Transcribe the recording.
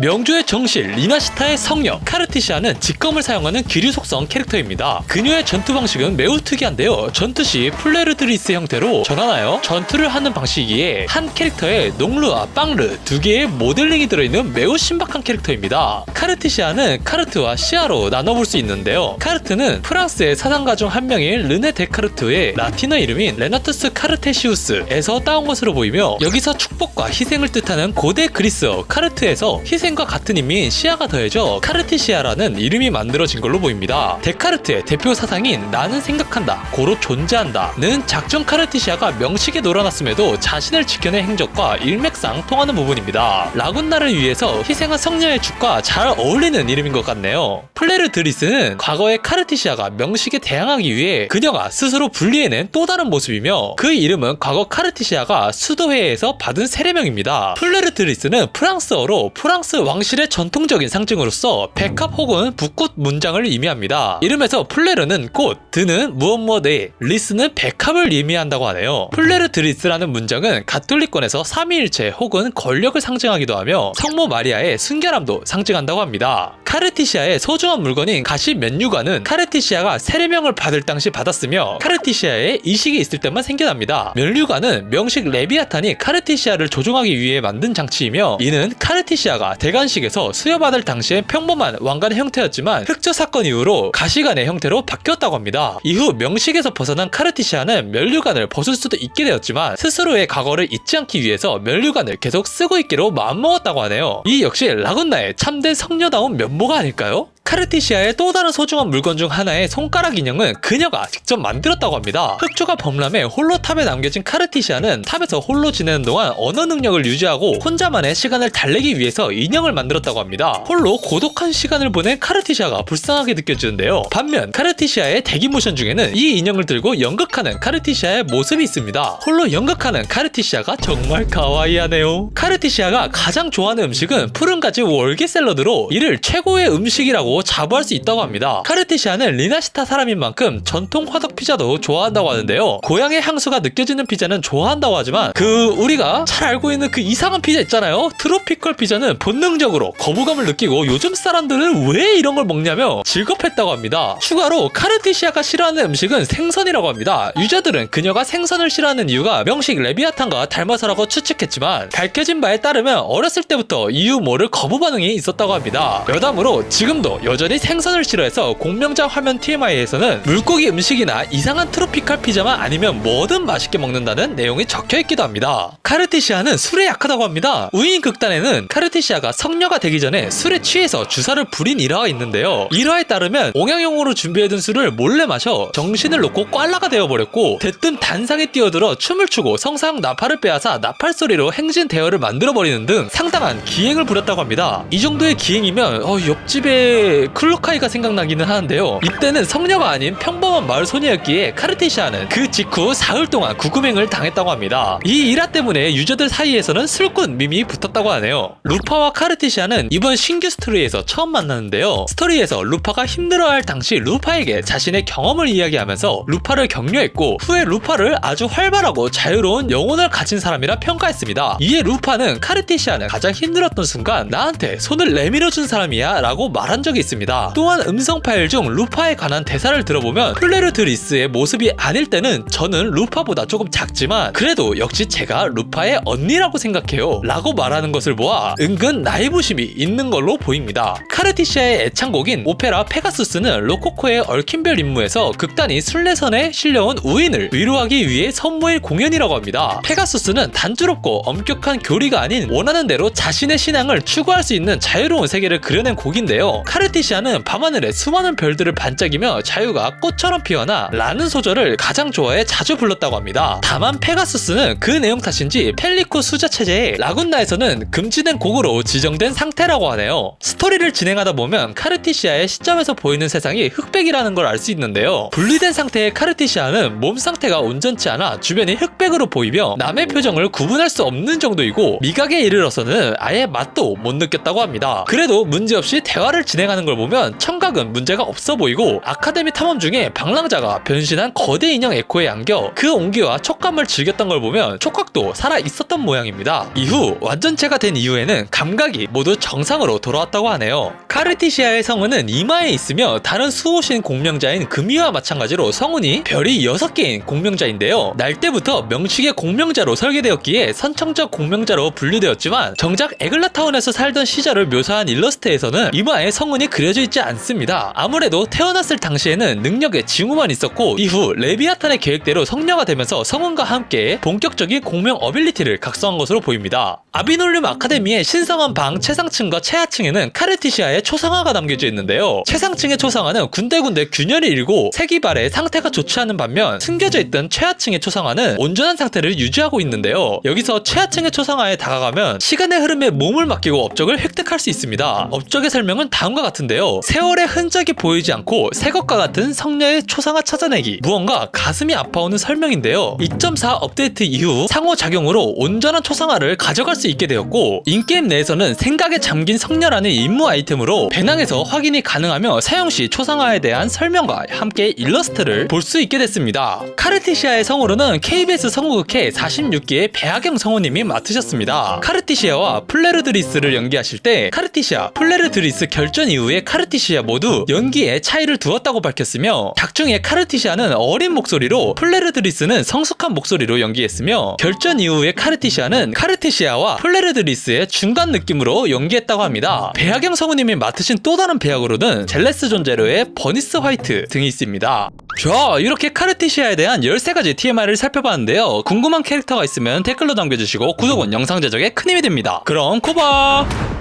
명조의 정실 리나시타의 성녀 카르티시아는 직검을 사용하는 기류 속성 캐릭터입니다. 그녀의 전투 방식은 매우 특이한데요. 전투 시 플레르드리스 형태로 전환하여 전투를 하는 방식이기에 한 캐릭터에 농르와 빵르 두 개의 모델링이 들어있는 매우 신박한 캐릭터입니다. 카르티시아는 카르트와 시아로 나눠볼 수 있는데요. 카르트는 프랑스의 사상가 중 한 명인 르네 데카르트의 라틴어 이름인 레나투스 카르테시우스에서 따온 것으로 보이며 여기서 축복과 희생을 뜻하는 고대 그리스어 카르트에서 희생 과 같은 의미인 시아가 더해져 카르티시아라는 이름이 만들어진 걸로 보입니다. 데카르트의 대표 사상인 나는 생각한다, 고로 존재한다는 작전 카르티시아가 명식에 놀아놨음에도 자신을 지켜낸 행적과 일맥상 통하는 부분입니다. 라군나를 위해서 희생한 성녀의 축과 잘 어울리는 이름인 것 같네요. 플레르 드리스는 과거의 카르티시아가 명식에 대항하기 위해 그녀가 스스로 분리해낸 또 다른 모습이며 그 이름은 과거 카르티시아가 수도회에서 받은 세례명입니다. 플레르 드리스는 프랑스어로 프랑스 왕실의 전통적인 상징으로서 백합 혹은 붓꽃 문장을 의미합니다. 이름에서 플레르는 꽃, 드는 무엇 무엇에, 리스는 백합을 의미한다고 하네요. 플레르 드리스라는 문장은 가톨릭권에서 삼위일체 혹은 권력을 상징하기도 하며 성모 마리아의 순결함도 상징한다고 합니다. 카르티시아의 소중한 물건인 가시 면류관은 카르티시아가 세례명을 받을 당시 받았으며 카르티시아에 이식이 있을 때만 생겨납니다. 면류관은 명식 레비아탄이 카르티시아를 조종하기 위해 만든 장치이며 이는 카르티시아가 대관식에서 수여받을 당시엔 평범한 왕관의 형태였지만 흑조 사건 이후로 가시관의 형태로 바뀌었다고 합니다. 이후 명식에서 벗어난 카르티시아는 면류관을 벗을 수도 있게 되었지만 스스로의 과거를 잊지 않기 위해서 면류관을 계속 쓰고 있기로 마음먹었다고 하네요. 이 역시 라군나의 참된 성녀다운 면모가 아닐까요? 카르티시아의 또 다른 소중한 물건 중 하나의 손가락 인형은 그녀가 직접 만들었다고 합니다. 흑조가 범람해 홀로 탑에 남겨진 카르티시아는 탑에서 홀로 지내는 동안 언어 능력을 유지하고 혼자만의 시간을 달래기 위해서 인형을 만들었다고 합니다. 홀로 고독한 시간을 보낸 카르티시아가 불쌍하게 느껴지는데요. 반면 카르티시아의 대기 모션 중에는 이 인형을 들고 연극하는 카르티시아의 모습이 있습니다. 홀로 연극하는 카르티시아가 정말 가와이하네요. 카르티시아가 가장 좋아하는 음식은 푸른 가지 월계 샐러드로 이를 최고의 음식이라고 자부할 수 있다고 합니다. 카르티시아는 리나시타 사람인 만큼 전통 화덕 피자도 좋아한다고 하는데요. 고향의 향수가 느껴지는 피자는 좋아한다고 하지만 그 우리가 잘 알고 있는 그 이상한 피자 있잖아요. 트로피컬 피자는 본능적으로 거부감을 느끼고 요즘 사람들은 왜 이런 걸 먹냐며 질겁했다고 합니다. 추가로 카르티시아가 싫어하는 음식은 생선이라고 합니다. 유저들은 그녀가 생선을 싫어하는 이유가 명식 레비아탄과 닮아서라고 추측했지만 밝혀진 바에 따르면 어렸을 때부터 이유 모를 거부 반응이 있었다고 합니다. 여담으로 지금도 여전히 생선을 싫어해서 공명장 화면 TMI에서는 물고기 음식이나 이상한 트로피칼 피자만 아니면 뭐든 맛있게 먹는다는 내용이 적혀 있기도 합니다. 카르티시아는 술에 약하다고 합니다. 우인 극단에는 카르티시아가 성녀가 되기 전에 술에 취해서 주사를 부린 일화가 있는데요. 일화에 따르면 옹양용으로 준비해둔 술을 몰래 마셔 정신을 놓고 꽐라가 되어버렸고 대뜸 단상에 뛰어들어 춤을 추고 성상 나팔을 빼앗아 나팔 소리로 행진 대열을 만들어버리는 등 상당한 기행을 부렸다고 합니다. 이 정도의 기행이면 어, 옆집에 클로카이가 생각나기는 하는데요. 이때는 성녀가 아닌 평범한 마을 소녀였기에 카르티시아는 그 직후 사흘 동안 구금행을 당했다고 합니다. 이 일화 때문에 유저들 사이에서는 술꾼 밈이 붙었다고 하네요. 루파와 카르티시아는 이번 신규 스토리에서 처음 만났는데요. 스토리에서 루파가 힘들어할 당시 루파에게 자신의 경험을 이야기하면서 루파를 격려했고 후에 루파를 아주 활발하고 자유로운 영혼을 가진 사람이라 평가했습니다. 이에 루파는 카르티시아는 가장 힘들었던 순간 나한테 손을 내밀어준 사람이야 라고 말한 적이 있습니다. 또한 음성 파일 중 루파에 관한 대사를 들어보면 플레르 드리스의 모습이 아닐 때는 저는 루파보다 조금 작지만 그래도 역시 제가 루파의 언니라고 생각해요 라고 말하는 것을 보아 은근 나이부심이 있는 걸로 보입니다. 카르티시아의 애창곡인 오페라 페가수스는 로코코의 얽힌 별 임무에서 극단이 순례선에 실려온 우인을 위로하기 위해 선모의 공연이라고 합니다. 페가수스는 단조롭고 엄격한 교리가 아닌 원하는 대로 자신의 신앙을 추구할 수 있는 자유로운 세계를 그려낸 곡인데요. 카르 티시아는 밤하늘에 수많은 별들을 반짝이며 자유가 꽃처럼 피어나 라는 소절을 가장 좋아해 자주 불렀다고 합니다. 다만 페가수스는 그 내용 탓인지 펠리코 수자 체제에 라군나에서는 금지된 곡으로 지정된 상태라고 하네요. 스토리를 진행하다 보면 카르티시아의 시점에서 보이는 세상이 흑백이라는 걸 알 수 있는데요. 분리된 상태의 카르티시아는 몸 상태가 온전치 않아 주변이 흑백으로 보이며 남의 표정을 구분할 수 없는 정도이고 미각에 이르러서는 아예 맛도 못 느꼈다고 합니다. 그래도 문제없이 대화를 진행하는 걸 보면 청각은 문제가 없어 보이고 아카데미 탐험 중에 방랑자가 변신한 거대 인형 에코에 안겨 그 온기와 촉감을 즐겼던 걸 보면 촉각도 살아 있었던 모양입니다. 이후 완전체가 된 이후에는 감각이 모두 정상으로 돌아왔다고 하네요. 카르티시아의 성운은 이마에 있으며 다른 수호신 공명자인 금이와 마찬가지로 성운이 별이 6개인 공명자인데요. 날 때부터 명식의 공명자로 설계되었기에 선청적 공명자로 분류되었지만 정작 에글라타운에서 살던 시절을 묘사한 일러스트에서는 이마에 성운이 그려져 있지 않습니다. 아무래도 태어났을 당시에는 능력에 징후만 있었고 이후 레비아탄의 계획대로 성녀가 되면서 성운과 함께 본격적인 공명 어빌리티를 각성한 것으로 보입니다. 아비놀륨 아카데미의 신성한 방 최상층과 최하층에는 카르티시아의 초상화가 담겨져 있는데요. 최상층의 초상화는 군데군데 균열이 일고 색이 발해 상태가 좋지 않은 반면 숨겨져 있던 최하층의 초상화는 온전한 상태를 유지하고 있는데요. 여기서 최하층의 초상화에 다가가면 시간의 흐름에 몸을 맡기고 업적을 획득할 수 있습니다. 업적의 설명은 다음과 같 은데요. 세월의 흔적이 보이지 않고 새 것과 같은 성녀의 초상화 찾아내기. 무언가 가슴이 아파오는 설명인데요. 2.4 업데이트 이후 상호작용으로 온전한 초상화를 가져갈 수 있게 되었고 인게임 내에서는 생각에 잠긴 성녀라는 임무 아이템으로 배낭에서 확인이 가능하며 사용 시 초상화에 대한 설명과 함께 일러스트를 볼 수 있게 됐습니다. 카르티시아의 성우로는 KBS 성우극회 46기의 배하경 성우님이 맡으셨습니다. 카르티시아와 플레르드리스를 연기하실 때 카르티시아, 플레르드리스 결전 이후 에 카르티시아 모두 연기에 차이를 두었다고 밝혔으며 작중에 카르티시아는 어린 목소리로 플레르드리스는 성숙한 목소리로 연기했으며 결전 이후에 카르티시아는 카르티시아와 플레르드리스의 중간 느낌으로 연기했다고 합니다. 배하경 성우님이 맡으신 또 다른 배역으로는 젤레스 존제로의 버니스 화이트 등이 있습니다. 자, 이렇게 카르티시아에 대한 13가지 TMI를 살펴봤는데요. 궁금한 캐릭터가 있으면 댓글로 남겨주시고 구독은 영상 제작에 큰 힘이 됩니다. 그럼 코바!